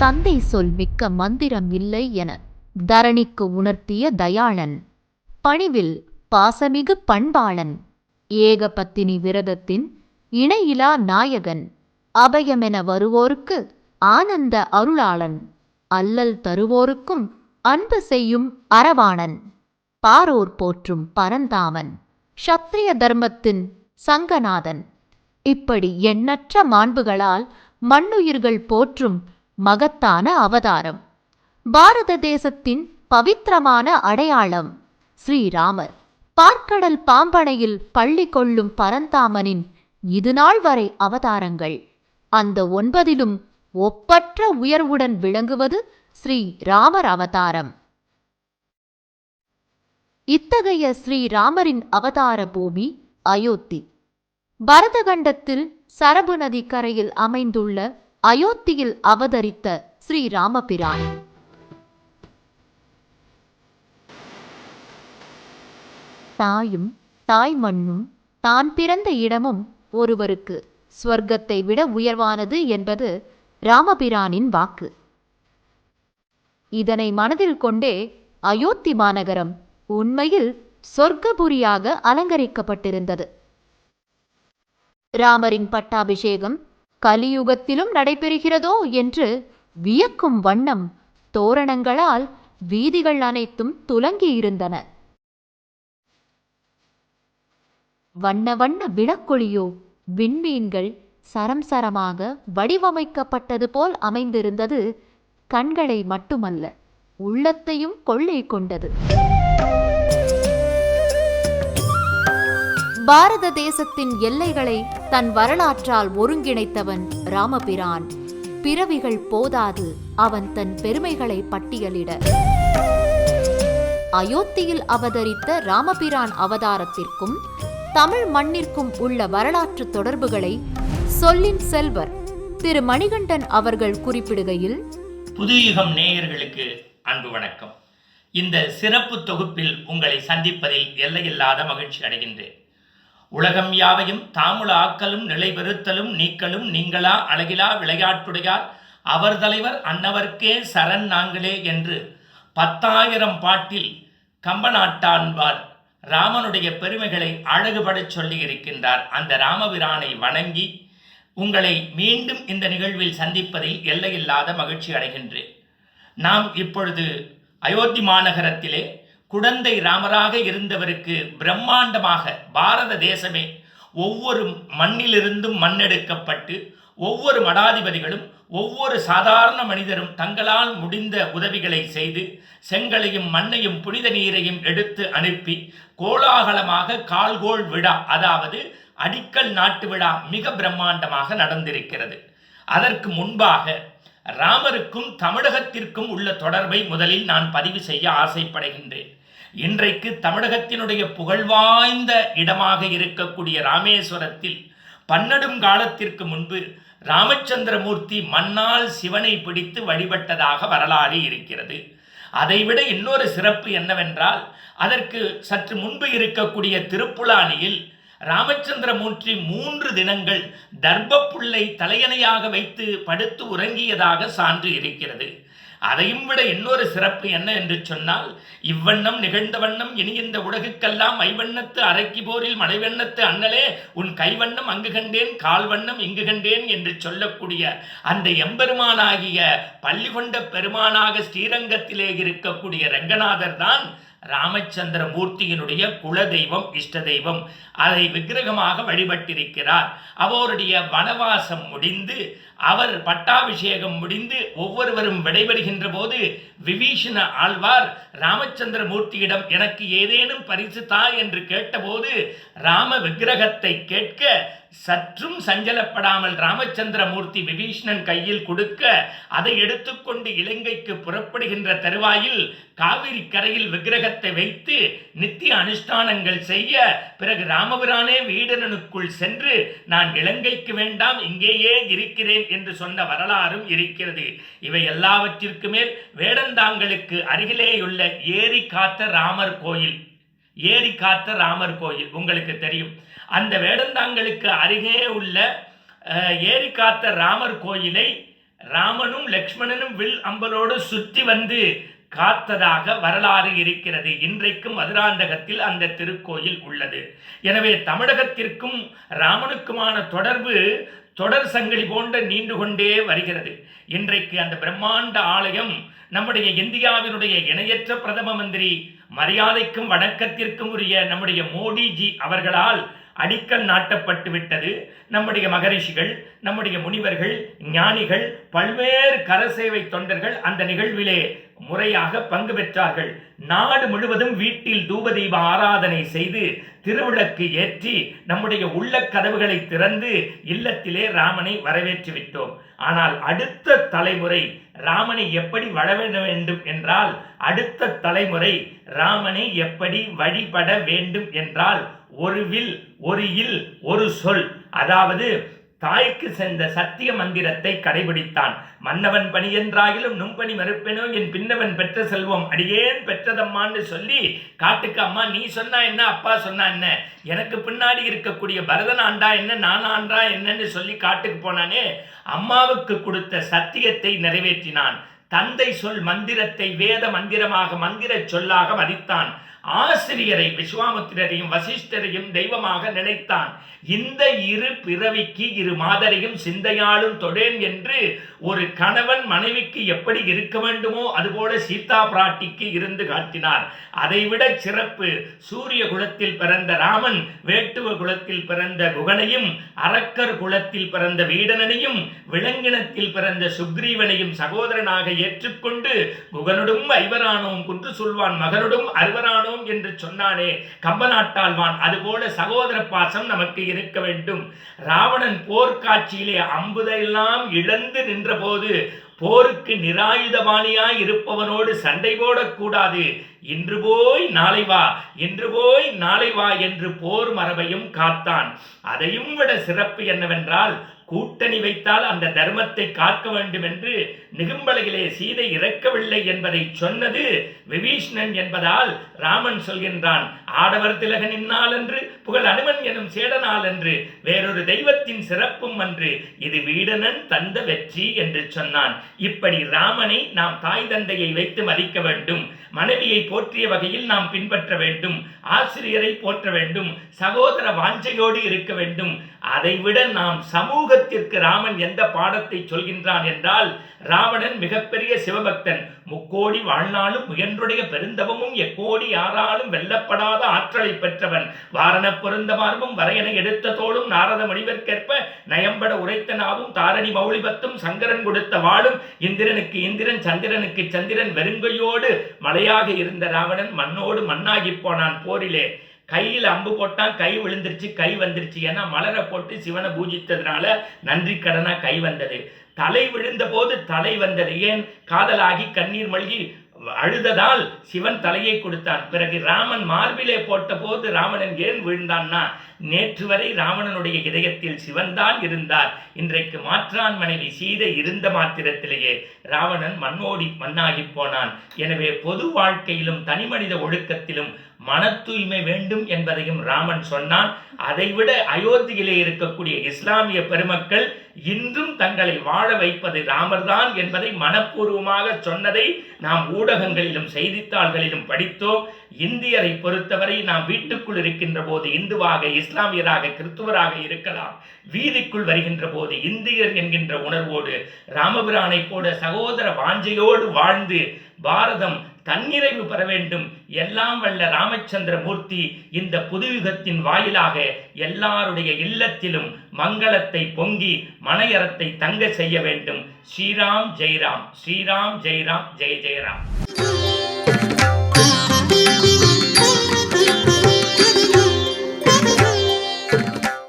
தந்தை சொல் மிக்க மந்திரம் இல்லை என தரணிக்கு உணர்த்திய தயாளன். பணிவில் பாசமிகு பண்பாளன் ஏகபத்தினி விரதத்தின் இணையிலா நாயகன் அபயமென வருவோருக்கு ஆனந்த அருளாளன் அல்லல் தருவோருக்கும் அன்பு செய்யும் அரவாணன். பாரோர் போற்றும் பரந்தாமன் சத்திரிய தர்மத்தின் சங்கநாதன். இப்படி எண்ணற்ற மாண்புகளால் மண்ணுயிர்கள் போற்றும் மகத்தான அவதாரம். பாரத தேசத்தின் பவித்திரமான அடையாளம் ஸ்ரீராமர். பார்க்கடல் பாம்பனையில் பள்ளி கொள்ளும் பரந்தாமனின் இதுநாள் வரை அவதாரங்கள். அந்த ஒன்பதிலும் ஒப்பற்ற உயர்வுடன் விளங்குவது ஸ்ரீ ராமர் அவதாரம். இத்தகைய ஸ்ரீராமரின் அவதார பூமி அயோத்தி. பரதகண்டத்தில் சரபு நதி கரையில் அமைந்துள்ள அயோத்தியில் அவதரித்த ஸ்ரீராமபிரான். தாயும் தாய் மண்ணும் தான் பிறந்த இடமும் ஒருவருக்கு ஸ்வர்க்கத்தை விட உயர்வானது என்பது ராமபிரானின் வாக்கு. இதனை மனதில் கொண்டே அயோத்தி மாநகரம் உண்மையில் சொர்க்கபுரியாக அலங்கரிக்கப்பட்டிருந்தது. ராமரின் பட்டாபிஷேகம் கலியுகத்திலும் நடைபெறுகிறதோ என்று வியக்கும் வண்ணம் தோரணங்களால் வீதிகள் அனைத்தும் துலங்கியிருந்தன. வண்ண வண்ண விளக்கொளியோ விண்மீன்கள் சரம் சரமாக வடிவமைக்கப்பட்டது போல் அமைந்திருந்தது கண்களை மட்டுமல்ல உள்ளத்தையும் கொள்ளை கொண்டது. பாரத தேசத்தின் எல்லைகளை தன் வரலாற்றால் ஒருங்கிணைத்தவன் ராமபிரான். பிறவிகள் போதாது அவன் தன் பெருமைகளை பட்டியலிட. அயோத்தியில் அவதரித்த ராமபிரான் அவதாரத்திற்கும் தமிழ் மண்ணிற்கும் உள்ள வரலாற்று தொடர்புகளை சொல்லின் செல்வர் திரு மணிகண்டன் அவர்கள் குறிப்பிடுகையில் புதுயுகம் நேயர்களுக்கு அன்பு வணக்கம். இந்த சிறப்பு தொகுப்பில் உங்களை சந்திப்பதில் எல்லையில்லாத மகிழ்ச்சி அடைகின்றேன். உலகம் யாவையும் தாமுல ஆக்கலும் நிலைபெறுத்தலும் நீக்கலும் நீங்களா அழகிலா விளையாட்டுடையார்? அவர் தலைவர் அன்னவர்க்கே சரண் நாங்களே என்று பத்தாயிரம் பாட்டில் கம்பநாட்டான்பார் ராமனுடைய பெருமைகளை அழகுபடச் சொல்லியிருக்கின்றார். அந்த ராமபிரானை வணங்கி உங்களை மீண்டும் இந்த நிகழ்வில் சந்திப்பதில் எல்லையில்லாத மகிழ்ச்சி அடைகின்றேன். நாம் இப்பொழுது அயோத்தி மாநகரத்திலே குடந்தை ராமராக இருந்தவருக்கு பிரம்மாண்டமாக பாரத தேசமே ஒவ்வொரு மண்ணிலிருந்தும் மண்ணெடுக்கப்பட்டு ஒவ்வொரு மடாதிபதிகளும் ஒவ்வொரு சாதாரண மனிதரும் தங்களால் முடிந்த உதவிகளை செய்து செங்கலையும் மண்ணையும் புனித நீரையும் எடுத்து அனுப்பி கோலாகலமாக கால்கோள் விழா அதாவது அடிக்கல் நாட்டு விழா மிக பிரம்மாண்டமாக நடந்திருக்கிறது. அதற்கு முன்பாக ராமருக்கும் தமிழகத்திற்கும் உள்ள தொடர்பை முதலில் நான் பதிவு செய்ய ஆசைப்படுகின்றேன். இன்றைக்கு தமிழகத்தினுடைய புகழ்வாய்ந்த இடமாக இருக்கக்கூடிய ராமேஸ்வரத்தில் பன்னெடும் காலத்திற்கு முன்பு ராமச்சந்திரமூர்த்தி மண்ணால் சிவனை பிடித்து வழிபட்டதாக வரலாறு இருக்கிறது. அதைவிட இன்னொரு சிறப்பு என்னவென்றால் அதற்கு சற்று முன்பு இருக்கக்கூடிய திருப்புலானியில் ராமச்சந்திரமூர்த்தி மூன்று தினங்கள் தர்ப்பப்புல்லை தலையணையாக வைத்து படுத்து உறங்கியதாக சான்று இருக்கிறது. அதையும் விட இன்னொரு சிறப்பு என்ன என்று சொன்னால் இவ்வண்ணம் நிகழ்ந்த வண்ணம் இனி இந்த உலகுக்கெல்லாம் ஐவண்ணத்து அரைக்கி போரில் மலைவண்ணத்து அண்ணலே உன் கைவண்ணம் அங்கு கண்டேன் கால்வண்ணம் இங்கு கண்டேன் என்று சொல்லக்கூடிய அந்த எம்பெருமானாகிய பள்ளி கொண்ட பெருமானாக ஸ்ரீரங்கத்திலே இருக்கக்கூடிய ரங்கநாதர் தான் ராமச்சந்திர மூர்த்தியினுடைய குல தெய்வம் இஷ்ட தெய்வம் அதை விக்கிரகமாக வழிபட்டிருக்கிறார். அவருடைய வனவாசம் முடிந்து அவர் பட்டாபிஷேகம் முடிந்து ஒவ்வொருவரும் விடைபெறுகின்ற போது விபீஷண ஆழ்வார் ராமச்சந்திர மூர்த்தியிடம் எனக்கு ஏதேனும் பரிசு தா என்று கேட்டபோது ராம விக்கிரகத்தை கேட்க சற்றும் சஞ்சலப்படாமல் ராமச்சந்திரமூர்த்தி விபீஷ்ணன் கையில் கொடுக்க அதை எடுத்துக்கொண்டு இலங்கைக்கு புறப்படுகின்ற தருவாயில் காவிரி கரையில் விக்கிரகத்தை வைத்து நித்திய அனுஷ்டானங்கள் செய்ய பிறகு ராமபிரானே வீடனனுக்குள் சென்று நான் இலங்கைக்கு வேண்டாம் இங்கேயே இருக்கிறேன் என்று சொன்ன வரலாறும் இருக்கிறது. இவை எல்லாவற்றிற்கு மேல் வேடந்தாங்களுக்கு அருகிலேயுள்ள ஏரி காத்த ராமர் கோயில். ஏரி காத்த ராமர் கோயில். உங்களுக்கு தெரியும். அந்த வேடந்தாங்களுக்கு அருகே உள்ள ஏரி காத்த ராமர் கோயிலை ராமனும் லக்ஷ்மணனும் வில் அம்பலோடு சுற்றி வந்து காத்ததாக வரலாறு இருக்கிறது. இன்றைக்கும் மதுராந்தகத்தில் அந்த திருக்கோயில் உள்ளது. எனவே தமிழகத்திற்கும் ராமனுக்குமான தொடர்பு தொடர் சங்கிலி போன்ற நீண்டு கொண்டே வருகிறது. இன்றைக்கு அந்த பிரம்மாண்ட ஆலயம் நம்முடைய இந்தியாவினுடைய இணையற்ற பிரதம மந்திரி மரியாதைக்கும் வணக்கத்திற்கும் உரிய நம்முடைய மோடிஜி அவர்களால் அடிக்கல் நாட்டப்பட்டு விட்டது. நம்முடைய மகரிஷிகள் நம்முடைய முனிவர்கள் ஞானிகள் பல்வேறு கரசேவை தொண்டர்கள் அந்த நிகழ்விலே முறையாக பங்கு பெற்றார்கள். நாடு முழுவதும் வீட்டில் தூபதீப ஆராதனை செய்து திருவிளக்கு ஏற்றி நம்முடைய உள்ள கதவுகளை திறந்து இல்லத்திலே ராமனை வரவேற்று விட்டோம். ஆனால் அடுத்த தலைமுறை ராமனை எப்படி வளர வேண்டும் என்றால் அடுத்த தலைமுறை ராமனை எப்படி வழிபட வேண்டும் என்றால் ஒரு வில் ஒரு இல் ஒரு சொல். அதாவது தாய்க்கு சென்ற சத்திய மந்திரத்தை கடைபிடித்தான். மன்னவன் பணி என்றாகிலும் நும்பணி மறுப்பெனோ? என் பின்னவன் பெற்ற செல்வம். அடியேன் பெற்றதம்மான்னு சொல்லி காட்டுக்கு அம்மா நீ சொன்னா என்ன? அப்பா சொன்னா என்ன? எனக்கு பின்னாடி இருக்கக்கூடிய பரதன் ஆண்டா என்ன? நான் ஆண்டா என்னன்னு சொல்லி காட்டுக்கு போனானே. அம்மாவுக்கு கொடுத்த சத்தியத்தை நிறைவேற்றினான். தந்தை சொல் மந்திரத்தை வேத மந்திரமாக மந்திர சொல்லாக மதித்தான். ஆசிரியரை விஸ்வாமித்திரரையும் வசிஷ்டரையும் தெய்வமாக நினைத்தான். இந்த இரு பிறவிக்கு இரு மாதரையும் சிந்தையாலும் தொடேன் என்று ஒரு கணவன் மனைவிக்கு எப்படி இருக்க வேண்டுமோ அதுபோல சீதா பிராட்டிக்கு இருந்து காட்டினார். அதைவிட சிறப்பு சூரிய குலத்தில் பிறந்த ராமன் வேட்டுவ குலத்தில் பிறந்த குகனையும் அரக்கர் குலத்தில் பிறந்த வீடனனையும் விலங்கினத்தில் பிறந்த சுக்ரீவனையும் சகோதரனாக ஏற்றுக்கொண்டு குகனுடும் ஐவரானோம் குன்று சொல்வான் மகனுடும் அறுவரானோம் என்று சொன்னானே. கம்பநாட்டாழ்வான் அதுபோல சகோதர பாசம் நமக்கு இருக்க வேண்டும். ராவணன் போர்க்காட்சியிலே அம்புதையெல்லாம் இழந்து நின்றபோது போருக்கு நிராயுதபாணியாய் இருப்பவனோடு சண்டை போடக்கூடாது. இன்று போய் நாளை வா இன்று போய் நாளை வா என்று போர் மரபையும் காத்தான். அதையும் விட சிறப்பு என்னவென்றால் கூட்டணி வைத்தால் அந்த தர்மத்தை காக்க வேண்டும் என்று நிகும்பலையிலே சீதை இறக்கவில்லை என்பதை சொன்னது விபீஷ்ணன் என்பதால் ராமன் சொல்கின்றான் ஆடவர் திலகனின்னால் என்று புகழ் அனுமன் எனும் சேடனால் என்று வேறொரு தெய்வத்தின் சிறப்பும் அன்று இது வீடனன் தந்த வெற்றி என்று சொன்னான். இப்படி ராமனை நாம் தாய் தந்தையை வைத்து மதிக்க வேண்டும் மனைவியை போற்றிய வகையில் நாம் பின்பற்ற வேண்டும் ஆசிரியரை போற்ற வேண்டும் சகோதர வாஞ்சையோடு இருக்க வேண்டும். அதைவிட நாம் சமூக சமூகத்திற்கு ராமன் எந்த பாடத்தை சொல்கின்றான் என்றால் ராவணன் மிகப்பெரிய சிவபக்தன். முக்கோடி வாழ்நாளும் முயன்றுடைய பெருந்தவமும் எக்கோடி யாராலும் வெல்லப்படாத ஆற்றலை பெற்றவன். வாரண பொருந்தமார்பும் வரையனை எடுத்த தோளும் நாரத மணிவர்க்கேற்ப நயம்பட உரைத்த நாவும் தாரணி மௌலிபத்தும் சங்கரன் கொடுத்த வாழும் இந்திரனுக்கு இந்திரன் சந்திரனுக்கு சந்திரன் வெறுங்கையோடு மலையாக இருந்த ராவணன் மண்ணோடு மண்ணாகி போனான் போரிலே. கையில் அம்பு போட்டான் கை விழுந்துருச்சு கை வந்துருச்சு ஏன்னா மலரை போட்டு சிவனை பூஜித்ததுனால நன்றி கடனா கை வந்தது. தலை விழுந்த போது தலை வந்தது. ஏன்? காதலாகி கண்ணீர் மல்கி அழுததால் சிவன் தலையை கொடுத்தான். பிறகு ராமன் மார்பிலே போட்ட போது ராவணன் ஏன் விழுந்தான்னா நேற்று வரை ராவணனுடைய இதயத்தில் சிவன்தான் இருந்தார். இன்றைக்கு மாற்றான் மனைவி சீதை இருந்த மாத்திரத்திலேயே ராவணன் மண்ணோடி மண்ணாகி போனான். எனவே பொது வாழ்க்கையிலும் தனிமனித ஒழுக்கத்திலும் மன தூய்மை வேண்டும் என்பதையும் ராமன் சொன்னான். அதைவிட அயோத்தியிலே இருக்கக்கூடிய இஸ்லாமிய பெருமக்கள் இன்றும் தங்களை வாழ வைப்பது ராமர்தான் என்பதை மனப்பூர்வமாக சொன்னதை நாம் ஊடகங்களிலும் செய்தித்தாள்களிலும் படித்தோம். இந்தியரை பொறுத்தவரை நாம் வீட்டுக்குள் இருக்கின்ற போது இந்துவாக இஸ்லாமியராக கிறிஸ்துவராக இருக்கலாம். வீதிக்குள் வருகின்ற போது இந்தியர் என்கின்ற உணர்வோடு ராமபிரானை கூட சகோதர வாஞ்சையோடு வாழ்ந்து பாரதம் தன்னிறைவு பெற வேண்டும். எல்லாம் வல்ல ராமச்சந்திர மூர்த்தி இந்த புதுயுகத்தின் வாயிலாக எல்லாருடைய இல்லத்திலும் மங்களத்தை பொங்கி மனையறத்தை தங்க செய்ய வேண்டும். ஸ்ரீராம் ஜெய்ராம் ஸ்ரீராம் ஜெய்ராம் ஜெய ஜெயராம்